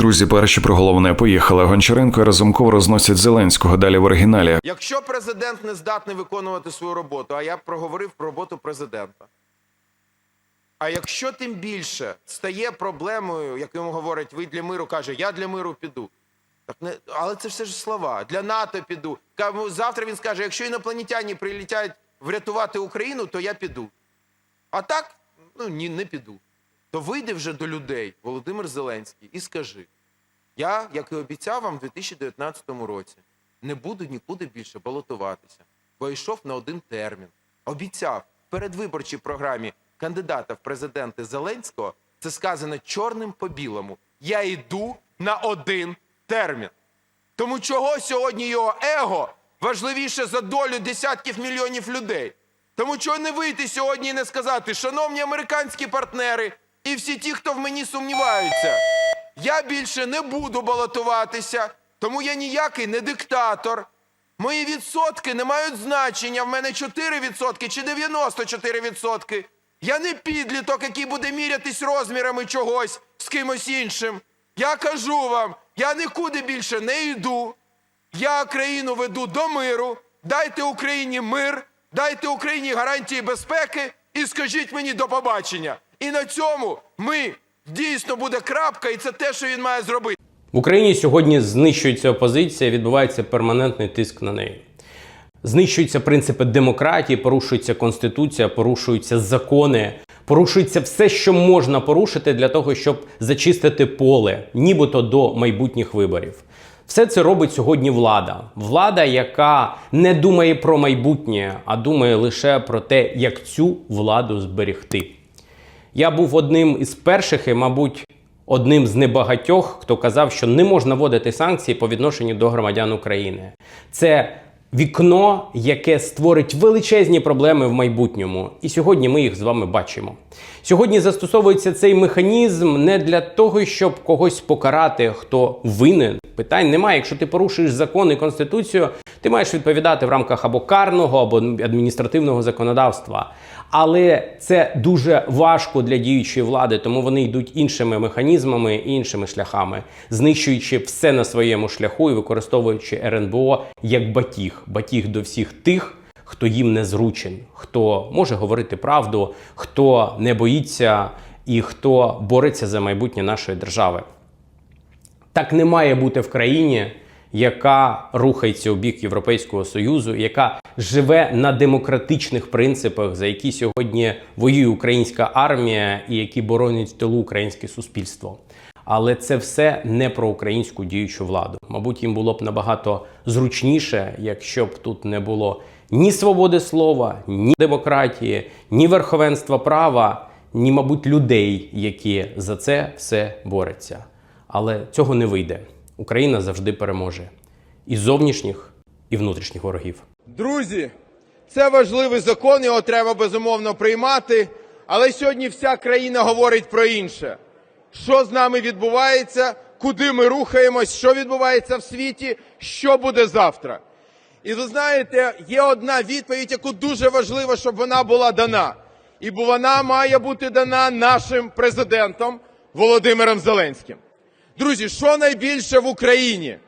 Друзі, перші про головне поїхали. Гончаренко і Разумков розносять Зеленського далі в оригіналі. Якщо президент не здатний виконувати свою роботу, а я проговорив про роботу президента. А якщо тим більше стає проблемою, як йому говорять, ви для миру каже, я для миру піду. Так не, але це все ж слова. Для НАТО піду. Завтра він скаже, якщо інопланетяні прилітять врятувати Україну, то я піду. А так, ну ні, не піду. То вийди вже до людей, Володимир Зеленський, і скажи: я, як і обіцяв вам у 2019 році, не буду нікуди більше балотуватися, бо йшов на один термін. Обіцяв в передвиборчій програмі кандидата в президенти Зеленського, це сказано чорним по білому. Я йду на один термін. Тому чого сьогодні його его важливіше за долю десятків мільйонів людей? Тому чого не вийти сьогодні і не сказати, шановні американські партнери і всі ті, хто в мені сумніваються, я більше не буду балотуватися, тому я ніякий не диктатор. Мої відсотки не мають значення. В мене 4% чи 94%. Я не підліток, який буде мірятись розмірами чогось з кимось іншим. Я кажу вам, я нікуди більше не йду. Я країну веду до миру. Дайте Україні мир, дайте Україні гарантії безпеки і скажіть мені до побачення. І на цьому ми дійсно буде крапка, і це те, що він має зробити. В Україні сьогодні знищується опозиція, відбувається перманентний тиск на неї. Знищуються принципи демократії, порушується конституція, порушуються закони, порушується все, що можна порушити для того, щоб зачистити поле, нібито до майбутніх виборів. Все це робить сьогодні влада. Влада, яка не думає про майбутнє, а думає лише про те, як цю владу зберегти. Я був одним із перших і, мабуть, одним з небагатьох, хто казав, що не можна вводити санкції по відношенню до громадян України. Це вікно, яке створить величезні проблеми в майбутньому. І сьогодні ми їх з вами бачимо. Сьогодні застосовується цей механізм не для того, щоб когось покарати, хто винен. Питань немає. Якщо ти порушуєш закон і конституцію, ти маєш відповідати в рамках або карного, або адміністративного законодавства. Але це дуже важко для діючої влади, тому вони йдуть іншими механізмами і іншими шляхами, знищуючи все на своєму шляху і використовуючи РНБО як батіг, батіг до всіх тих, хто їм не зручен, хто може говорити правду, хто не боїться і хто бореться за майбутнє нашої держави. Так не має бути в країні, яка рухається у бік Європейського Союзу, яка живе на демократичних принципах, за які сьогодні воює українська армія і які боронять в тилу українське суспільство. Але це все не про українську діючу владу. Мабуть, їм було б набагато зручніше, якщо б тут не було ні свободи слова, ні демократії, ні верховенства права, ні, мабуть, людей, які за це все борються. Але цього не вийде. Україна завжди переможе і зовнішніх, і внутрішніх ворогів. Друзі, це важливий закон, його треба безумовно приймати. Але сьогодні вся країна говорить про інше. Що з нами відбувається, куди ми рухаємось, що відбувається в світі, що буде завтра. І ви знаєте, є одна відповідь, яку дуже важливо, щоб вона була дана. І бо вона має бути дана нашим президентом Володимиром Зеленським. Друзі, що найбільше в Україні?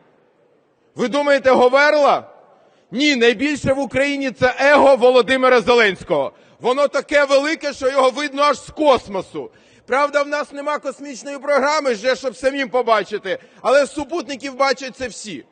Ви думаєте, Говерла? Ні, найбільше в Україні це его Володимира Зеленського. Воно таке велике, що його видно аж з космосу. Правда, в нас нема космічної програми, вже щоб самим побачити, але супутників бачать це всі.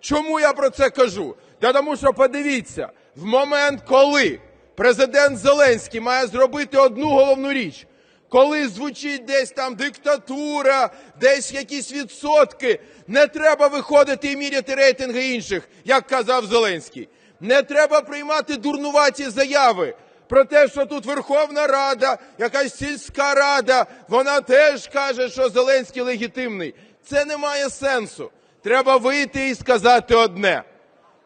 Чому я про це кажу? Та тому що подивіться, в момент, коли президент Зеленський має зробити одну головну річ, коли звучить десь там диктатура, десь якісь відсотки, не треба виходити і міряти рейтинги інших, як казав Зеленський. Не треба приймати дурнуваті заяви про те, що тут Верховна Рада, якась сільська рада, вона теж каже, що Зеленський легітимний. Це не має сенсу. Треба вийти і сказати одне.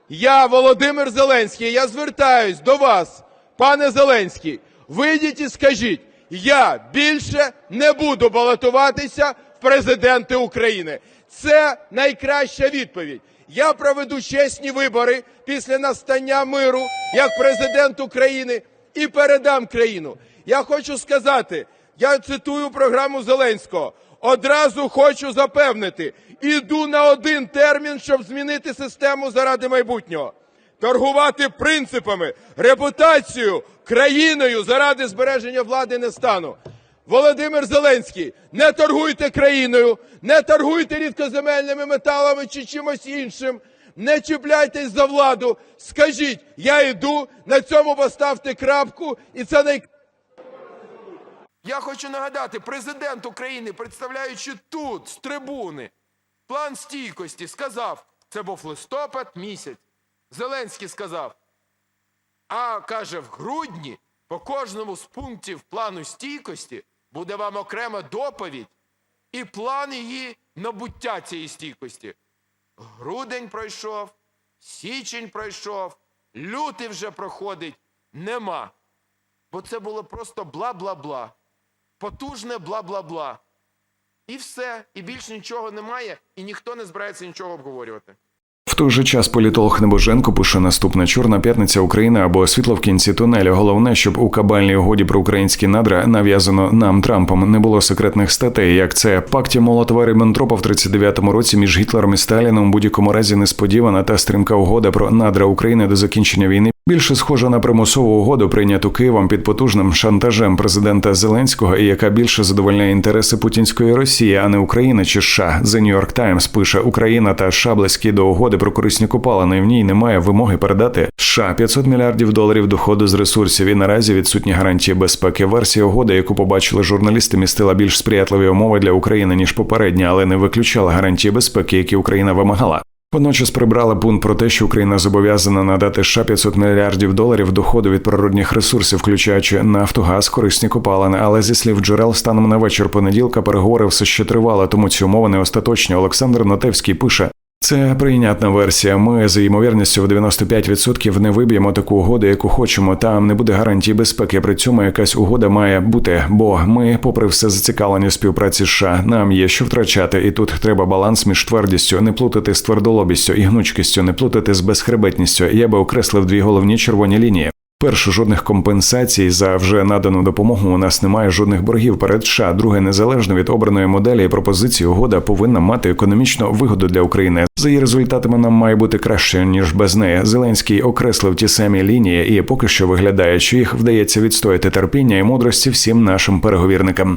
Я, Володимир Зеленський, я звертаюсь до вас, пане Зеленський. Вийдіть і скажіть, я більше не буду балотуватися в президенти України. Це найкраща відповідь. Я проведу чесні вибори після настання миру як президент України і передам країну. Я хочу сказати, я цитую програму Зеленського. Одразу хочу запевнити, іду на один термін, щоб змінити систему заради майбутнього. Торгувати принципами, репутацією, країною заради збереження влади не стану. Володимир Зеленський, не торгуйте країною, не торгуйте рідкоземельними металами чи чимось іншим. Не чіпляйтесь за владу. Скажіть, я йду, на цьому поставте крапку, і це най... Я хочу нагадати, президент України, представляючи тут, з трибуни, план стійкості, сказав, це був листопад місяць. Зеленський сказав, а каже, в грудні по кожному з пунктів плану стійкості буде вам окрема доповідь і план її набуття цієї стійкості. Грудень пройшов, січень пройшов, лютий вже проходить, нема. Бо це було просто бла-бла-бла потужне бла-бла-бла. І все, і більш нічого немає, і ніхто не збирається нічого обговорювати. В той же час політолог Небоженко пише наступна чорна п'ятниця України або світло в кінці тунелю. Головне, щоб у кабальній угоді про українські надра нав'язано нам Трампом не було секретних статей, як це пакті Молотова Ріббентропа в 39-му році між Гітлером і Сталіном у будь-якому разі несподівана та стрімка угода про надра України до закінчення війни. Більше схожа на примусову угоду, прийняту Києвом під потужним шантажем президента Зеленського, і яка більше задовольняє інтереси путінської Росії, а не України чи США. The New York Times пише: Україна та США близькі до угоди про корисні копалини. В ній немає вимоги передати США 500 мільярдів доларів доходу з ресурсів. І наразі відсутні гарантії безпеки. Версія угоди, яку побачили журналісти, містила більш сприятливі умови для України ніж попередня, але не виключала гарантії безпеки, які Україна вимагала. Водночас прибрали пункт про те, що Україна зобов'язана надати США 500 мільярдів доларів доходу від природних ресурсів, включаючи нафту, газ, корисні копалини. Але зі слів джерел станом на вечір понеділка переговори все ще тривали, тому ці умови не остаточні. Олександр Нотевський пише. Це прийнятна версія. Ми за ймовірністю в 95% не виб'ємо таку угоду, яку хочемо. Там не буде гарантії безпеки. При цьому якась угода має бути. Бо ми, попри все зацікавлені в співпраці з США, нам є що втрачати, і тут треба баланс між твердістю, не плутати з твердолобістю і гнучкістю, не плутати з безхребетністю. Я би окреслив дві головні червоні лінії. Перше, жодних компенсацій за вже надану допомогу. У нас немає жодних боргів перед США. Друге, незалежно від обраної моделі і пропозиції, угода повинна мати економічну вигоду для України. За її результатами нам має бути краще ніж без неї. Зеленський окреслив ті самі лінії, і поки що виглядає, що їх вдається відстояти терпіння і мудрості всім нашим переговірникам.